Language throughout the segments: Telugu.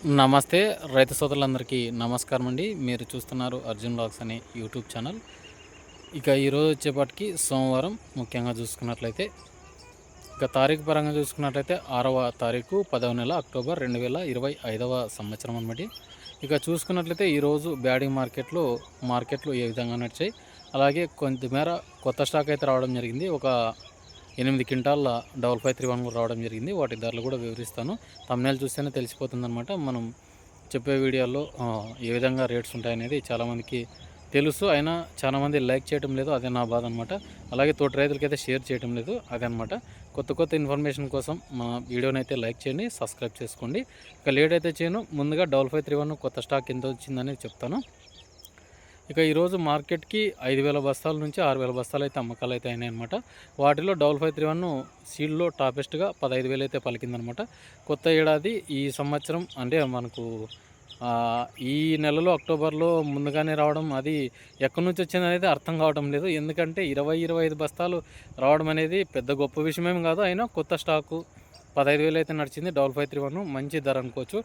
నమస్తే రైతు సోదరులందరికీ నమస్కారం అండి. మీరు చూస్తున్నారు అర్జున్ బ్లాగ్స్ అనే యూట్యూబ్ ఛానల్. ఇక ఈరోజు వచ్చేపాటికి సోమవారం ముఖ్యంగా చూసుకున్నట్లయితే ఇక తారీఖు పరంగా చూసుకున్నట్లయితే ఆరవ తారీఖు పదవ నెల అక్టోబర్ రెండు వేల ఇరవై ఐదవ సంవత్సరం అనమాట ఇక చూసుకున్నట్లయితే ఈరోజు బ్యాడింగ్ మార్కెట్లో మార్కెట్లు ఏ విధంగా నడిచాయి అలాగే కొంతమేర కొత్త స్టాక్ అయితే రావడం జరిగింది. ఒక ఎనిమిది క్వింటాల డబల్ ఫైవ్ త్రీ వన్ కూడా రావడం జరిగింది. వాటి ధరలు కూడా వివరిస్తాను. తమ్నేలు చూస్తేనే తెలిసిపోతుందనమాట మనం చెప్పే వీడియోలో ఏ విధంగా రేట్స్ ఉంటాయనేది చాలామందికి తెలుసు. అయినా చాలామంది లైక్ చేయడం లేదు. అదే నా బాధ అనమాట అలాగే తోటి రైతులకైతే షేర్ చేయడం లేదు. అదనమాట కొత్త కొత్త ఇన్ఫర్మేషన్ కోసం మా వీడియోని అయితే లైక్ చేయండి సబ్స్క్రైబ్ చేసుకోండి. ఇక లేట్ అయితే చేయను. ముందుగా డబల్ ఫైవ్ త్రీ వన్ కొత్త స్టాక్ ఎంత వచ్చిందని చెప్తాను. ఇక ఈరోజు మార్కెట్కి ఐదు వేల బస్తాల నుంచి ఆరు వేల బస్తాలు అయితే అమ్మకాలు అయితే అయినాయి అనమాట వాటిలో డబల్ ఫైవ్ త్రీ వన్ సీడ్లో టాపెస్ట్గా పదహైదు వేలు అయితే పలికిందనమాట కొత్త ఏడాది ఈ సంవత్సరం అంటే మనకు ఈ నెలలో అక్టోబర్లో ముందుగానే రావడం అది ఎక్కడి నుంచి వచ్చింది అనేది అర్థం కావడం లేదు. ఎందుకంటే ఇరవై ఇరవై ఐదు బస్తాలు రావడం అనేది పెద్ద గొప్ప విషయమేం కాదు. అయినా కొత్త స్టాకు పదహైదు వేలు అయితే నడిచింది. Double five three one. మంచి ధర అనుకోవచ్చు.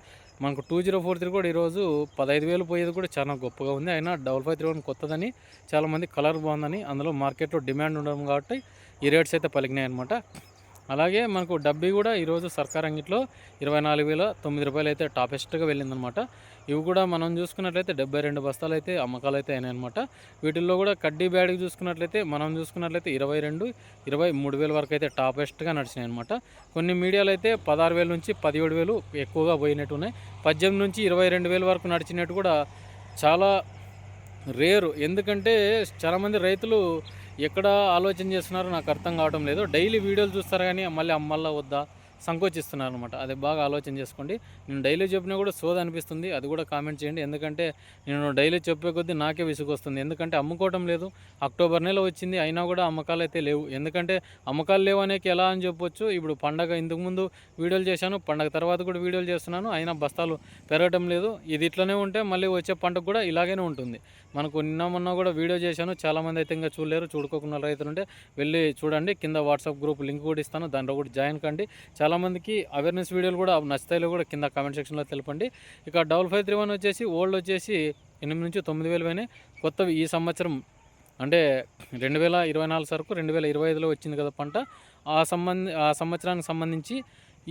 మనకు టూ జీరో ఫోర్ త్రీ కూడా ఈరోజు పదహైదు వేలు పోయేది కూడా చాలా గొప్పగా ఉంది. అయినా డబల్ ఫైవ్ త్రీ వన్ కొత్తదని చాలామంది కలర్ బాగుందని అందులో మార్కెట్లో డిమాండ్ ఉండడం కాబట్టి ఈ రేట్స్ అయితే పలికినాయి అనమాట అలాగే మనకు డబ్బీ కూడా ఈరోజు సర్కార్ అంగిట్లో ఇరవై నాలుగు వేల తొమ్మిది రూపాయలు అయితే టాపెస్ట్గా వెళ్ళిందనమాట. ఇవి కూడా మనం చూసుకున్నట్లయితే డెబ్బై రెండు బస్తాలు అయితే అమ్మకాలు అయితే అయినాయన్నమాట వీటిల్లో కూడా కడ్డీ బ్యాడ్కి చూసుకున్నట్లయితే మనం చూసుకున్నట్లయితే ఇరవై రెండు ఇరవై మూడు వేల వరకు అయితే టాపెస్ట్గా నడిచినాయి అనమాట కొన్ని మీడియాలు అయితే పదహారు వేల నుంచి పదిహేడు వేలు ఎక్కువగా పోయినట్టు ఉన్నాయి. పద్దెనిమిది నుంచి ఇరవై రెండు వేల వరకు నడిచినట్టు కూడా చాలా రేరు. ఎందుకంటే చాలామంది రైతులు ఎక్కడ ఆలోచన చేస్తున్నారో నాకు అర్థం కావడం లేదు. డైలీ వీడియోలు చూస్తారు కానీ మళ్ళీ అమ్మల్లా వద్దా? సంకోచిస్తున్నారు అనమాట అది బాగా ఆలోచన చేసుకోండి. నేను డైలీ చెప్పినా కూడా సోద అనిపిస్తుంది. అది కూడా కామెంట్ చేయండి. ఎందుకంటే నేను డైలీ చెప్పే కొద్దీ నాకే విసుగు వస్తుంది ఎందుకంటే అమ్ముకోవటం లేదు. అక్టోబర్ నెల వచ్చింది. అయినా కూడా అమ్మకాలు అయితే లేవు. ఎందుకంటే అమ్మకాలు లేవు అనేకి ఎలా అని చెప్పొచ్చు. ఇప్పుడు పండగ ఇంతకుముందు వీడియోలు చేశాను. పండగ తర్వాత కూడా వీడియోలు చేస్తున్నాను. అయినా బస్తాలు పెరగటం లేదు. ఇది ఇట్లనే ఉంటే మళ్ళీ వచ్చే పంటకు కూడా ఇలాగనే ఉంటుంది. మనకు నిన్న మొన్న కూడా వీడియో చేశాను. చాలామంది అయితే ఇంకా చూడలేరు. చూడుకోకుండా రైతులు ఉంటే వెళ్ళి చూడండి. కింద వాట్సాప్ గ్రూప్ లింక్ కూడా ఇస్తాను. దాంట్లో కూడా జాయిన్ కండి. చాలామందికి అవేర్నెస్ వీడియోలు కూడా నచ్చుతాయిలో కూడా కింద కామెంట్ సెక్షన్లో తెలపండి. ఇక డబల్ ఫైవ్ త్రీ వన్ వచ్చేసి ఓల్డ్ వచ్చేసి ఎనిమిది నుంచి తొమ్మిది వేలు పోయినాయి కొత్తవి ఈ సంవత్సరం అంటే రెండు వేల ఇరవై నాలుగు సరుకు రెండు వేల ఇరవై ఐదులో వచ్చింది కదా పంట. ఆ సంబంధ ఆ సంవత్సరానికి సంబంధించి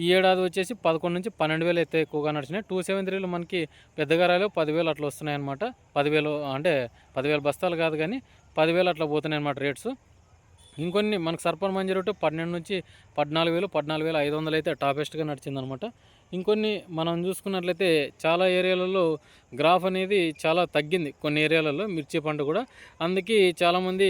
ఈ ఏడాది వచ్చేసి పదకొండు నుంచి పన్నెండు వేలు అయితే ఎక్కువగా నడిచినాయి. టూ సెవెన్ త్రీలో మనకి పెద్దగారాలు పదివేలు అట్లా వస్తున్నాయి అనమాట పదివేలు అంటే పదివేల బస్తాలు కాదు కానీ పదివేలు అట్లా పోతున్నాయి అనమాట రేట్స్. ఇంకొన్ని మనకు సర్పన్ మంజీ పన్నెండు నుంచి పద్నాలుగు వేలు పద్నాలుగు వేల ఐదు వందలు అయితే టాపెస్ట్గా నడిచిందనమాట. ఇంకొన్ని మనం చూసుకున్నట్లయితే చాలా ఏరియాలలో గ్రాఫ్ అనేది చాలా తగ్గింది. కొన్ని ఏరియాలలో మిర్చి పంట కూడా. అందుకే చాలామంది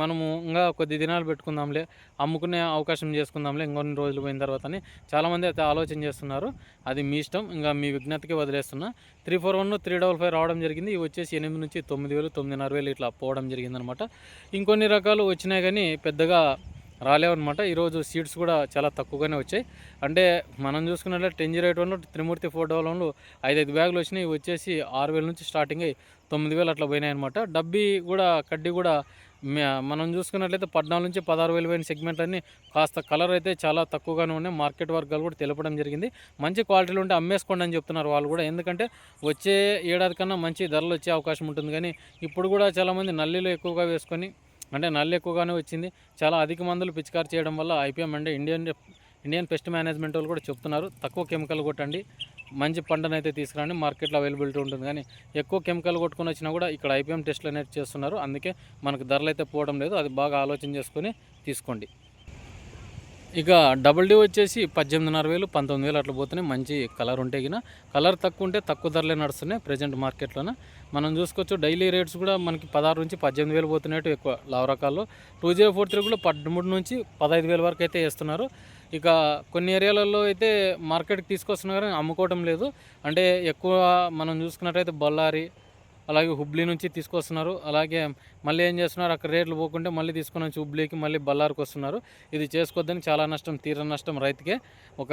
మనము ఇంకా కొద్ది దినాలు పెట్టుకుందాంలే అమ్ముకునే అవకాశం చేసుకుందాంలే ఇంకొన్ని రోజులు పోయిన తర్వాత అని చాలామంది అయితే ఆలోచన చేస్తున్నారు. అది మీ ఇష్టం. ఇంకా మీ విజ్ఞతకి వదిలేస్తున్నా. Three four one three double five రావడం జరిగింది. ఇవి వచ్చేసి ఎనిమిది నుంచి తొమ్మిది వేలు తొమ్మిదిన్నర వేలు ఇట్లా పోవడం జరిగిందనమాట. ఇంకొన్ని రకాలు వచ్చినాయి కానీ పెద్దగా రాలేవన్నమాట. ఈరోజు సీట్స్ కూడా చాలా తక్కువగానే వచ్చాయి. అంటే మనం చూసుకున్నట్లయితే టెన్ జీరో ఎయిట్ వన్లో త్రిమూర్తి ఫోర్ డబల్ వన్లో ఐదైదు బ్యాగులు వచ్చినాయి. వచ్చేసి ఆరు వేల నుంచి స్టార్టింగ్ అయ్యి తొమ్మిది వేలు అట్లా పోయినాయి అనమాట డబ్బీ కూడా కడ్డీ కూడా మనం చూసుకున్నట్లయితే పద్నాలుగు నుంచి పదహారు వేలు పోయిన సెగ్మెంట్లన్నీ కాస్త కలర్ అయితే చాలా తక్కువగానే ఉన్నాయి. మార్కెట్ వర్గాలు కూడా తెలపడం జరిగింది. మంచి క్వాలిటీలు ఉంటే అమ్మేసుకోండి అని చెప్తున్నారు వాళ్ళు కూడా. ఎందుకంటే వచ్చే ఏడాది కన్నా మంచి ధరలు వచ్చే అవకాశం ఉంటుంది. కానీ ఇప్పుడు కూడా చాలామంది నల్లిలో ఎక్కువగా వేసుకొని అంటే నల్లి ఎక్కువగానే వచ్చింది. చాలా అధిక మందులు పిచికారి చేయడం వల్ల ఐపీఎం అంటే ఇండియన్ ఇండియన్ పెస్ట్ మేనేజ్మెంట్ వాళ్ళు కూడా చెప్తున్నారు. తక్కువ కెమికల్ కొట్టండి. మంచి పంటను అయితే తీసుకురండి. మార్కెట్లో అవైలబిలిటీ ఉంటుంది కానీ ఎక్కువ కెమికల్ కొట్టుకొని వచ్చినా కూడా ఇక్కడ ఐపీఎం టెస్ట్లు అనేది చేస్తున్నారు. అందుకే మనకు ధరలు అయితే పోవడం లేదు. అది బాగా ఆలోచన చేసుకొని తీసుకోండి. ఇక డబుల్ డీ వచ్చేసి పద్దెనిమిదిన్నర వేలు పంతొమ్మిది వేలు అట్లా పోతున్నాయి. మంచి కలర్ ఉంటే గిన. కలర్ తక్కువ ఉంటే తక్కువ ధరలే నడుస్తున్నాయి ప్రజెంట్ మార్కెట్లోన మనం చూసుకోవచ్చు డైలీ రేట్స్ కూడా మనకి పదహారు నుంచి పద్దెనిమిది వేలు పోతున్నట్టు ఎక్కువ లావ్ రకాల్లో. టూ జీరో ఫోర్ త్రీ కూడా పదమూడు నుంచి పదహైదు వేల వరకు అయితే వేస్తున్నారు. ఇక కొన్ని ఏరియాలలో అయితే మార్కెట్కి తీసుకొస్తున్నారు కానీ అమ్ముకోవడం లేదు. అంటే ఎక్కువ మనం చూసుకున్నట్టయితే బళ్ళారి అలాగే హుబ్లీ నుంచి తీసుకొస్తున్నారు. అలాగే మళ్ళీ ఏం చేస్తున్నారు? అక్కడ రేట్లు పోకుంటే మళ్ళీ తీసుకొని వచ్చి హుబ్లీకి మళ్ళీ బల్లారికి వస్తున్నారు. ఇది చేసుకోవద్దని చాలా నష్టం తీర నష్టం రైతుకే. ఒక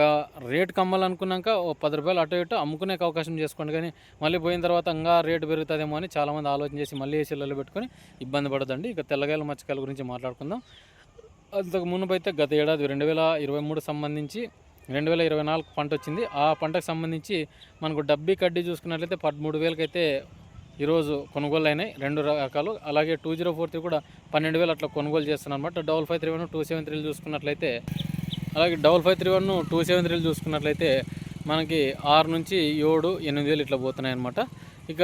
రేట్ కమ్మాలనుకున్నాక ఓ పది రూపాయలు అటు ఇటు అమ్ముకునే అవకాశం చేసుకోండి. కానీ మళ్ళీ పోయిన తర్వాత ఇంకా రేటు పెరుగుతుందేమో అని చాలామంది ఆలోచన చేసి మళ్ళీ ఏసీలలో పెట్టుకొని ఇబ్బంది పడదండి. ఇక తెల్లగాయల మచ్చకాయల గురించి మాట్లాడుకుందాం. అంతకు మునుపు అయితే గత ఏడాది రెండు వేల ఇరవై మూడు సంబంధించి రెండు వేల ఇరవై నాలుగు పంట వచ్చింది. ఆ పంటకు సంబంధించి మనకు డబ్బీ కడ్డీ చూసుకున్నట్లయితే పదమూడు వేలకైతే ఈరోజు కొనుగోలు అయినాయి రెండు రకాలు. అలాగే టూ జీరో ఫోర్ త్రీ కూడా పన్నెండు వేలు అట్లా కొనుగోలు చేస్తున్నాను అనమాట double five three one two seven త్రీలు చూసుకున్నట్లయితే అలాగే double five three one two seven త్రీలు చూసుకున్నట్లయితే మనకి ఆరు నుంచి ఏడు ఎనిమిది వేలు ఇట్లా పోతున్నాయి అనమాట ఇక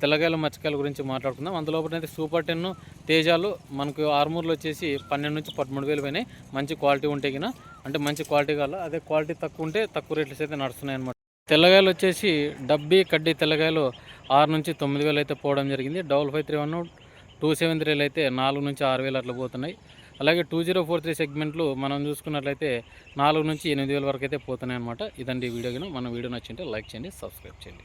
తెల్లకాయలు మచ్చకాయల గురించి మాట్లాడుకుందాం. అందులో సూపర్ టెన్ తేజాలు మనకు ఆర్మూర్లు వచ్చేసి పన్నెండు నుంచి పదమూడు వేలు పోయినాయి. మంచి క్వాలిటీ ఉంటే కినా అంటే మంచి క్వాలిటీ కావాలి? అదే క్వాలిటీ తక్కువ ఉంటే తక్కువ రేట్లస్ అయితే నడుస్తున్నాయి అనమాట తెల్లగాయలు వచ్చేసి డబ్బీ కడ్డీ తెల్లగాయలు ఆరు నుంచి తొమ్మిది వేలు అయితే పోవడం జరిగింది. Double five three one two seven త్రీలు అయితే నాలుగు నుంచి ఆరు వేలు అట్లా పోతున్నాయి. అలాగే టూ జీరో ఫోర్ త్రీ సెగ్మెంట్లు మనం చూసుకున్నట్లయితే నాలుగు నుంచి ఎనిమిది వేల వరకు అయితే పోతున్నాయి అనమాట ఇదండి వీడియో కానీ మన వీడియో నచ్చింటే లైక్ చేయండి సబ్స్క్రైబ్ చేయండి.